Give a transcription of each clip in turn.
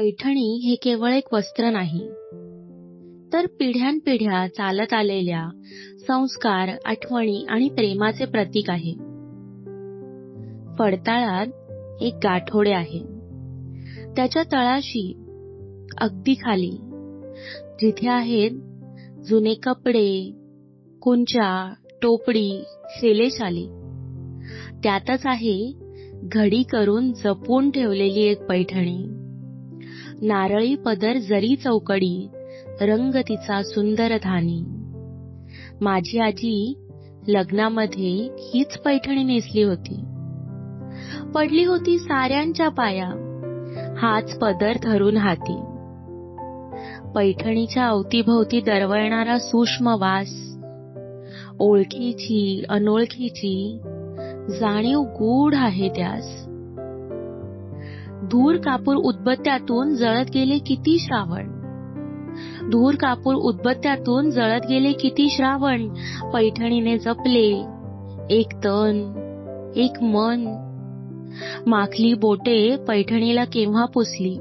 पैठणी हे केवळ एक वस्त्र नाही. तर पिढ्यानपिढ्या चालत आलेल्या संस्कार आठवणी आणि प्रेमाचे प्रतीक आहे. पडताळात एक गाठोडे आहे. त्याच्या तळाशी अगदी खाली जिथे आहेत जुने कपडे कुंचा टोपडी शेलेशाली त्यातच आहे घडी करून जपून ठेवलेली एक पैठणी. नारळी पदर जरी चौकडी रंग तिचा सुंदर धानी. माझी आजी लग्नामध्ये हीच पैठणी नेसली होती. पडली होती साऱ्यांच्या पाया हाच पदर धरून हाती. पैठणीच्या अवतीभोवती दरवळणारा सूक्ष्म वास ओळखीची अनोळखीची जाणीव गूढ आहे त्यास. धूर कापूर उद्बत्त्यातून जळत गेले किती श्रावण? धूर कापूर उदबत्त्यातून जळत गेले किती श्रावण? पैठणीने जपले एक तन एक मन. माखली बोटे पैठणीला केव्हा पुसली?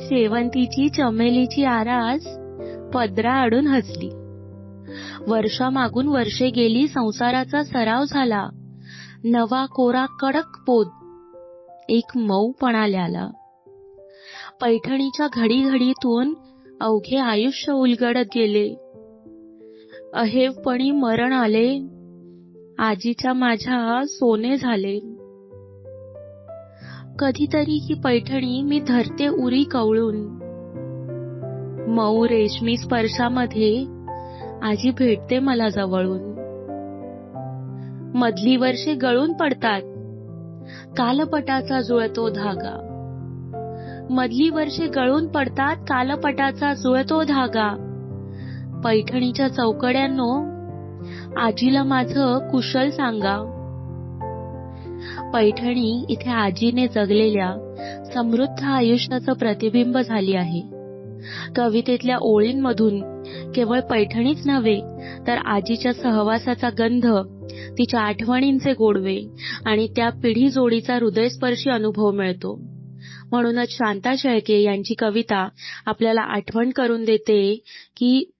शेवंतीची चमेलीची आरास पदरा आडून हसली. वर्षामागून वर्षे गेली संसाराचा सराव झाला. नवा कोरा कडक पोत. एक मऊपणा आला. पैठणीच्या घडी घडीतून अवघे आयुष्य उलगडत गेले. अहेवपणी मरण आले. आजीच्या माझ्या सोने झाले. कधीतरी ही पैठणी मी धरते उरी कवळून. मऊ रेशमी स्पर्शामध्ये आजी भेटते मला जवळून. मधली वर्षे गळून पडतात. कालपटाचा जुळतो धागा. मधली वर्षे गळून पडतात कालपटाचा जुळतो धागा. पैठणीच्या चौकड्यांनो आजीला माझं कुशल सांगा. पैठणी इथे आजीने जगलेल्या समृद्ध आयुष्याचं प्रतिबिंब झाली आहे. कवितेतल्या ओळींमधून. केवळ पैठणीच नव्हे तर आजीच्या सहवासाचा गंध तिच्या आठवणींचे गोडवे आणि त्या पिढी जोडीचा हृदयस्पर्शी अनुभव मिळतो. म्हणूनच शांता शेळके यांची कविता आपल्याला आठवण करून देते की